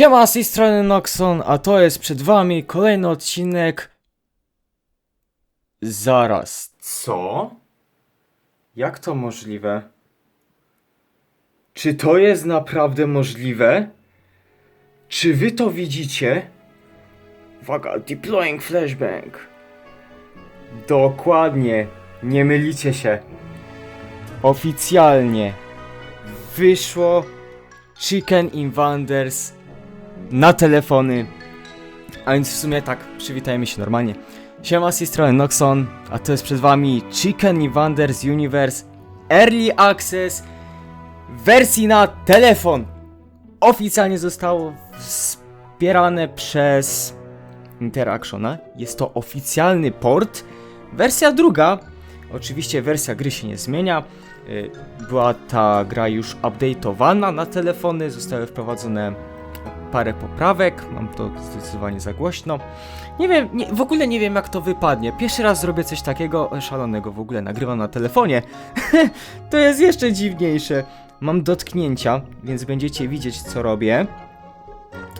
Siema, z tej strony Noxon, a to jest przed wami kolejny odcinek. Zaraz. Co? Jak to możliwe? Czy to jest naprawdę możliwe? Czy wy to widzicie? Uwaga, deploying flashbang. Dokładnie, nie mylicie się. Oficjalnie wyszło Chicken Invaders na telefony. A więc w sumie tak, przywitajmy się normalnie. Siema z tej strony Noxon, a to jest przed wami Chicken Invaders Universe Early Access wersji na telefon. Oficjalnie zostało wspierane przez Interactiona. Jest to oficjalny port. Wersja druga, oczywiście wersja gry się nie zmienia. Y, Była ta gra już update'owana na telefony, zostały wprowadzone parę poprawek, mam to zdecydowanie za głośno. Nie wiem, nie, w ogóle nie wiem jak to wypadnie. Pierwszy raz zrobię coś takiego szalonego w ogóle, nagrywam na telefonie. to jest jeszcze dziwniejsze. Mam dotknięcia, więc będziecie widzieć co robię.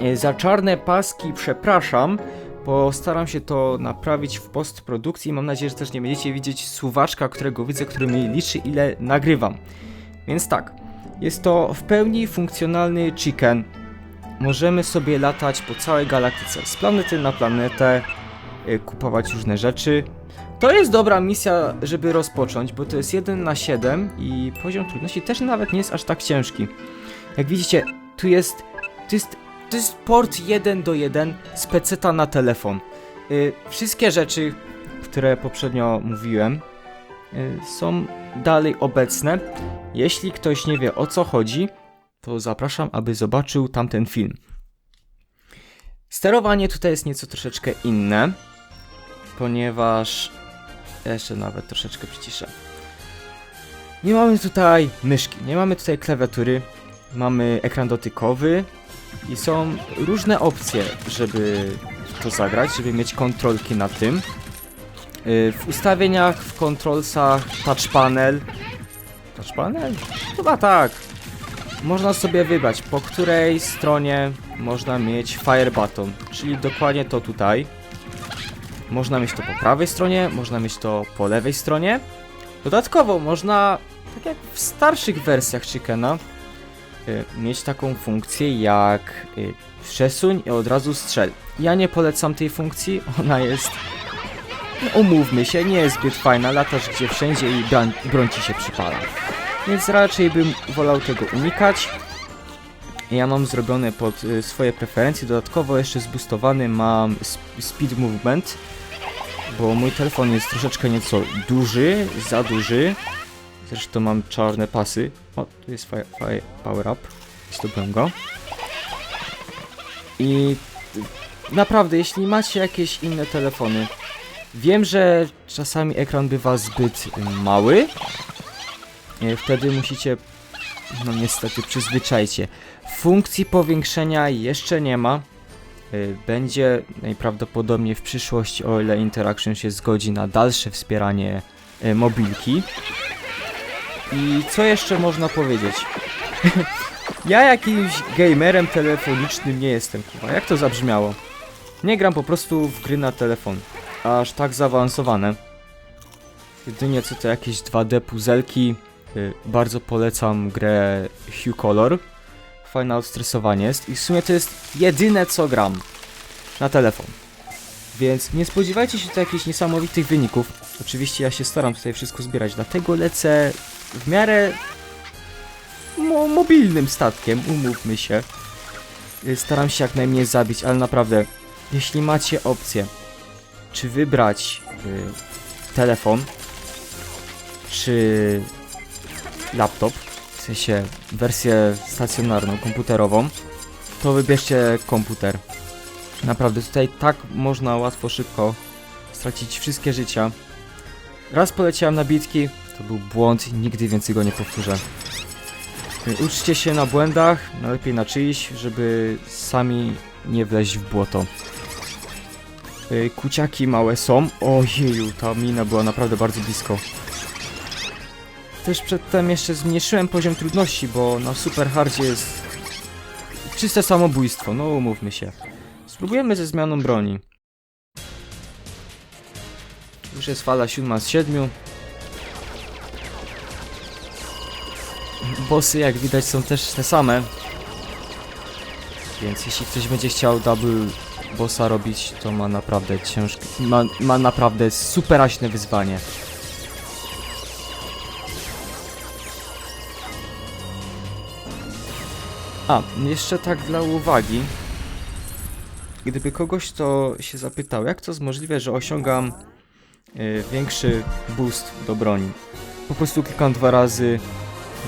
E, Za czarne paski przepraszam, postaram się to naprawić w postprodukcji. Mam nadzieję, że też nie będziecie widzieć suwaczka, którego widzę, który mi liczy ile nagrywam. Więc tak, jest to w pełni funkcjonalny chicken. Możemy sobie latać po całej galaktyce, z planety na planetę, y, kupować różne rzeczy. To jest dobra misja, żeby rozpocząć, bo to jest 1 na 7 i poziom trudności też nawet nie jest aż tak ciężki. Jak widzicie, tu jest, tu jest, to jest port 1 do 1 z peceta na telefon. Y, wszystkie rzeczy, które poprzednio mówiłem, y, są dalej obecne. Jeśli ktoś nie wie o co chodzi, to zapraszam, aby zobaczył tamten film. Sterowanie tutaj jest nieco troszeczkę inne, ponieważ jeszcze nawet troszeczkę przyciszę. Nie mamy tutaj myszki, nie mamy tutaj klawiatury, mamy ekran dotykowy i są różne opcje, żeby to zagrać, żeby mieć kontrolki na tym. Yy, W ustawieniach, w controlsach, touch panel. Touch panel? Chyba tak. Można sobie wybrać, po której stronie można mieć Fire Button, czyli dokładnie to tutaj. Można mieć to po prawej stronie, można mieć to po lewej stronie. Dodatkowo można, tak jak w starszych wersjach Chickena, y, mieć taką funkcję jak y, przesuń i od razu strzel. Ja nie polecam tej funkcji, ona jest, no, umówmy się, nie jest zbyt fajna, latasz gdzie wszędzie i broń, ci się przypala więc raczej bym wolał tego unikać. Ja mam zrobione pod y, swoje preferencje, dodatkowo jeszcze zboostowany mam sp speed movement, bo mój telefon jest troszeczkę nieco duży, za duży. Zresztą mam czarne pasy. O, tu jest fire, fire power up. Zdobyłem go. I y, naprawdę, jeśli macie jakieś inne telefony, wiem, że czasami ekran bywa zbyt mały, Wtedy musicie, no niestety, przyzwyczajcie. Funkcji powiększenia jeszcze nie ma. E, Będzie najprawdopodobniej w przyszłości, o ile Interaction się zgodzi na dalsze wspieranie e, mobilki. I co jeszcze można powiedzieć? ja jakimś gamerem telefonicznym nie jestem, kurwa. Jak to zabrzmiało? Nie gram po prostu w gry na telefon. Aż tak zaawansowane. Jedynie co to jakieś 2D puzelki, Bardzo polecam grę Hue Color. Fajne odstresowanie jest i w sumie to jest jedyne co gram na telefon. Więc nie spodziewajcie się tu jakichś niesamowitych wyników. Oczywiście ja się staram tutaj wszystko zbierać, dlatego lecę w miarę mo mobilnym statkiem, umówmy się. Y, Staram się jak najmniej zabić, ale naprawdę, jeśli macie opcję, czy wybrać y, telefon, czy laptop, w sensie wersję stacjonarną, komputerową, to wybierzcie komputer. Naprawdę tutaj tak można łatwo, szybko stracić wszystkie życia. Raz poleciałem na bitki, to był błąd, nigdy więcej go nie powtórzę. Uczcie się na błędach, najlepiej na czyjś, żeby sami nie wleźć w błoto. Kuciaki małe są. Ojeju, ta mina była naprawdę bardzo blisko. Też przedtem jeszcze zmniejszyłem poziom trudności, bo na super hardzie jest czyste samobójstwo, no umówmy się. Spróbujemy ze zmianą broni. Już jest fala siódma z siedmiu. Bossy, jak widać, są też te same. Więc jeśli ktoś będzie chciał double bossa robić, to ma naprawdę ciężkie, ma, ma naprawdę superaśne wyzwanie. A, jeszcze tak dla uwagi. Gdyby kogoś to się zapytał, jak to jest możliwe, że osiągam y, większy boost do broni. Po prostu klikam dwa razy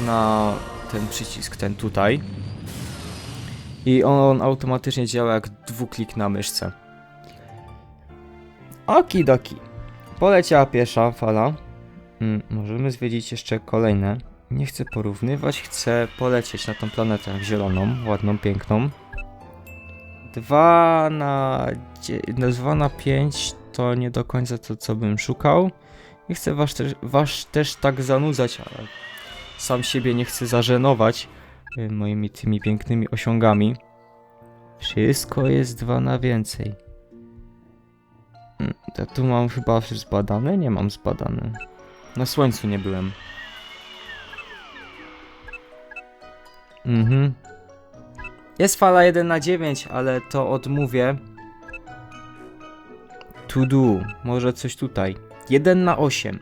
na ten przycisk, ten tutaj. I on automatycznie działa jak dwuklik na myszce. Okidoki. Poleciała pierwsza fala. Mm, możemy zwiedzić jeszcze kolejne. Nie chcę porównywać, chcę polecieć na tą planetę zieloną, ładną, piękną. 2 na, 2 na 5 to nie do końca to, co bym szukał. Nie chcę was też, was też tak zanudzać, ale sam siebie nie chcę zażenować y, moimi tymi pięknymi osiągami. Wszystko jest 2 na więcej. Mm, To tu mam chyba zbadane? Nie mam zbadane. Na słońcu nie byłem. Mhm. Jest fala 1 na 9, ale to odmówię. To do. Może coś tutaj. 1 na 8.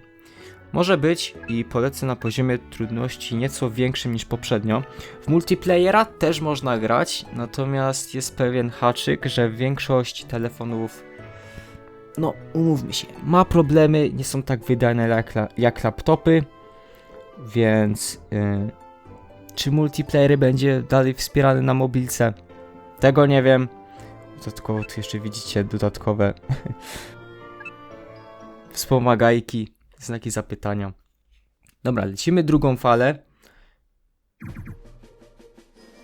Może być i polecę na poziomie trudności nieco większym niż poprzednio. W multiplayera też można grać, natomiast jest pewien haczyk, że większość telefonów, no umówmy się, ma problemy, nie są tak wydajne jak, jak laptopy, więc yy, czy multiplayer będzie dalej wspierany na mobilce? Tego nie wiem. Dodatkowo tu jeszcze widzicie dodatkowe wspomagajki, znaki zapytania. Dobra, lecimy drugą falę.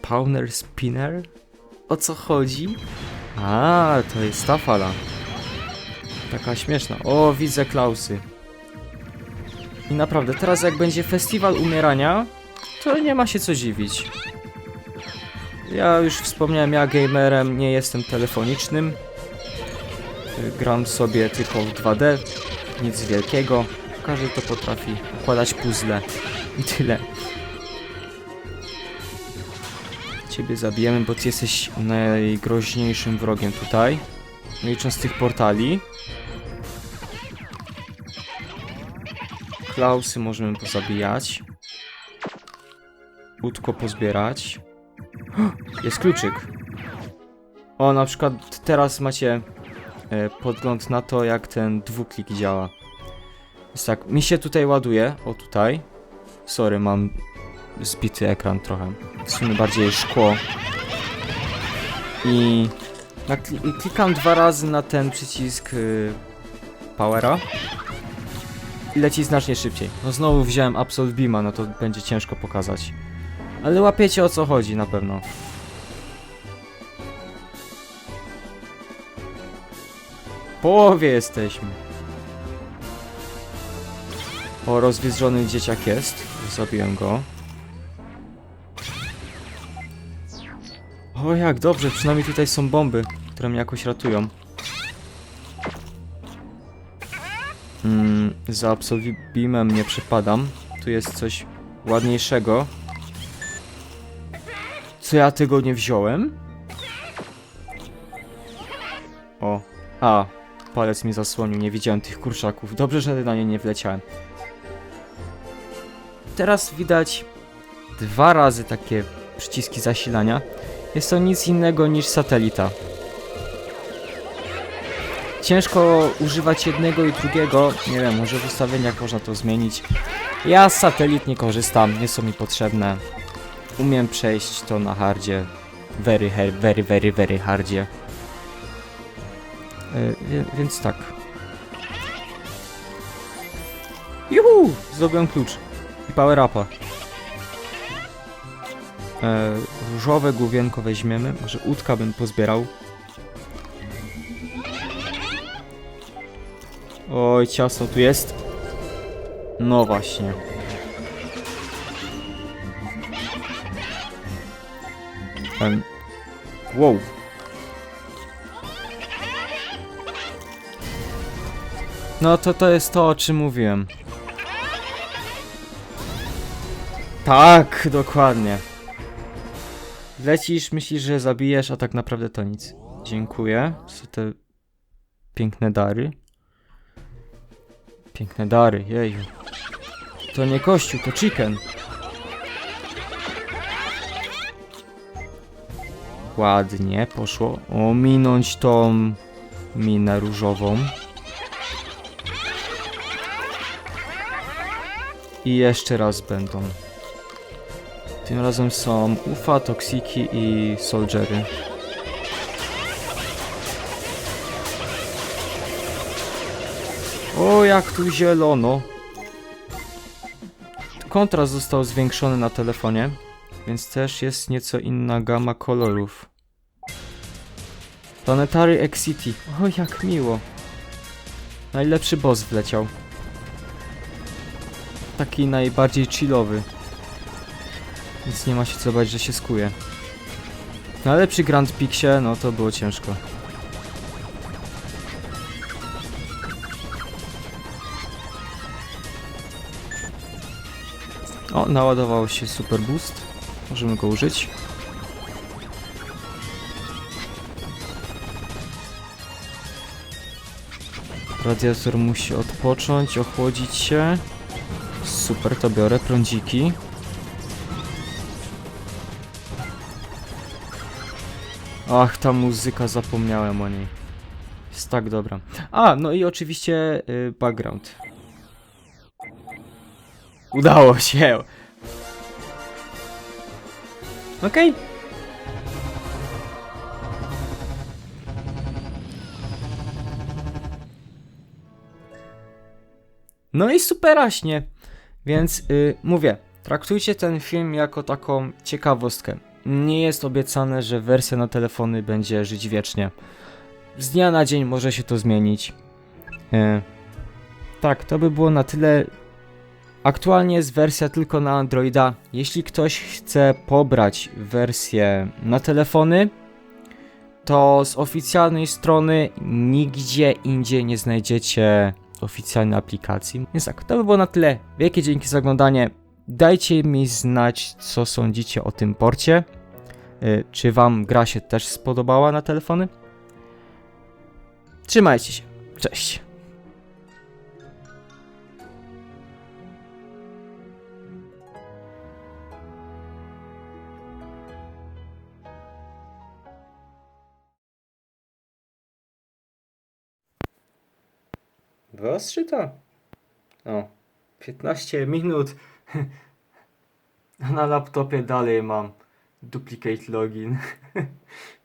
Powner Spinner? O co chodzi? A, to jest ta fala. Taka śmieszna. O, widzę Klausy. I naprawdę, teraz jak będzie festiwal umierania, to nie ma się co dziwić. Ja już wspomniałem, ja gamerem nie jestem telefonicznym. Gram sobie tylko w 2D, nic wielkiego. Każdy to potrafi układać puzzle i tyle. Ciebie zabijemy, bo ty jesteś najgroźniejszym wrogiem tutaj. Licząc tych portali. Klausy możemy pozabijać. Łódko pozbierać. Jest kluczyk. O, na przykład teraz macie e, podgląd na to, jak ten dwuklik działa. Jest tak, mi się tutaj ładuje, o tutaj. Sorry, mam zbity ekran trochę. W sumie bardziej szkło. I klikam dwa razy na ten przycisk y, powera. I leci znacznie szybciej. No znowu wziąłem Absolute Beama, no to będzie ciężko pokazać. Ale łapiecie o co chodzi na pewno. W połowie jesteśmy. O, rozwietrzony dzieciak jest. Zabiłem go. O, jak dobrze, przynajmniej tutaj są bomby, które mnie jakoś ratują. Mm, za Absolute Beamem nie przypadam. Tu jest coś ładniejszego. Co ja tego nie wziąłem? O, a, palec mi zasłonił, nie widziałem tych kurczaków. Dobrze, że na nie nie wleciałem. Teraz widać dwa razy takie przyciski zasilania. Jest to nic innego niż satelita. Ciężko używać jednego i drugiego. Nie wiem, może w ustawieniach można to zmienić. Ja z satelit nie korzystam, nie są mi potrzebne. Umiem przejść to na hardzie. Very, very, very, very hardzie. Wie, więc tak. Juhu! Zdobyłem klucz. I power upa. E, różowe główienko weźmiemy. Może łódka bym pozbierał. Oj, ciasno tu jest. No właśnie. Em, Wow. No to to jest to, o czym mówiłem. Tak, dokładnie. Lecisz, myślisz, że zabijesz, a tak naprawdę to nic. Dziękuję za te piękne dary. Piękne dary, jeju. To nie kościół, to chicken. Ładnie poszło. Ominąć tą minę różową. I jeszcze raz będą. Tym razem są Ufa, Toksiki i Soldiery. O, jak tu zielono. Kontrast został zwiększony na telefonie, więc też jest nieco inna gama kolorów. Planetary Exity. O, jak miło. Najlepszy boss wleciał. Taki najbardziej chillowy. Więc nie ma się co bać, że się skuje. Ale przy Grand Pixie, no to było ciężko. O, naładował się super boost. Możemy go użyć. Radiator musi odpocząć, ochłodzić się. Super, to biorę prądziki. Ach, ta muzyka, zapomniałem o niej. Jest tak dobra. A, no i oczywiście y, background. Udało się! Okej. No i superaśnie. Więc y, mówię, traktujcie ten film jako taką ciekawostkę. Nie jest obiecane, że wersja na telefony będzie żyć wiecznie. Z dnia na dzień może się to zmienić. E, tak, to by było na tyle. Aktualnie jest wersja tylko na Androida. Jeśli ktoś chce pobrać wersję na telefony, to z oficjalnej strony nigdzie indziej nie znajdziecie oficjalnej aplikacji. Więc tak, to by było na tyle. Wielkie dzięki za oglądanie. Dajcie mi znać, co sądzicie o tym porcie. Y, Czy wam gra się też spodobała na telefony? Trzymajcie się. Cześć. Wyostrzyta? O, 15 minut. Na laptopie dalej mam duplicate login.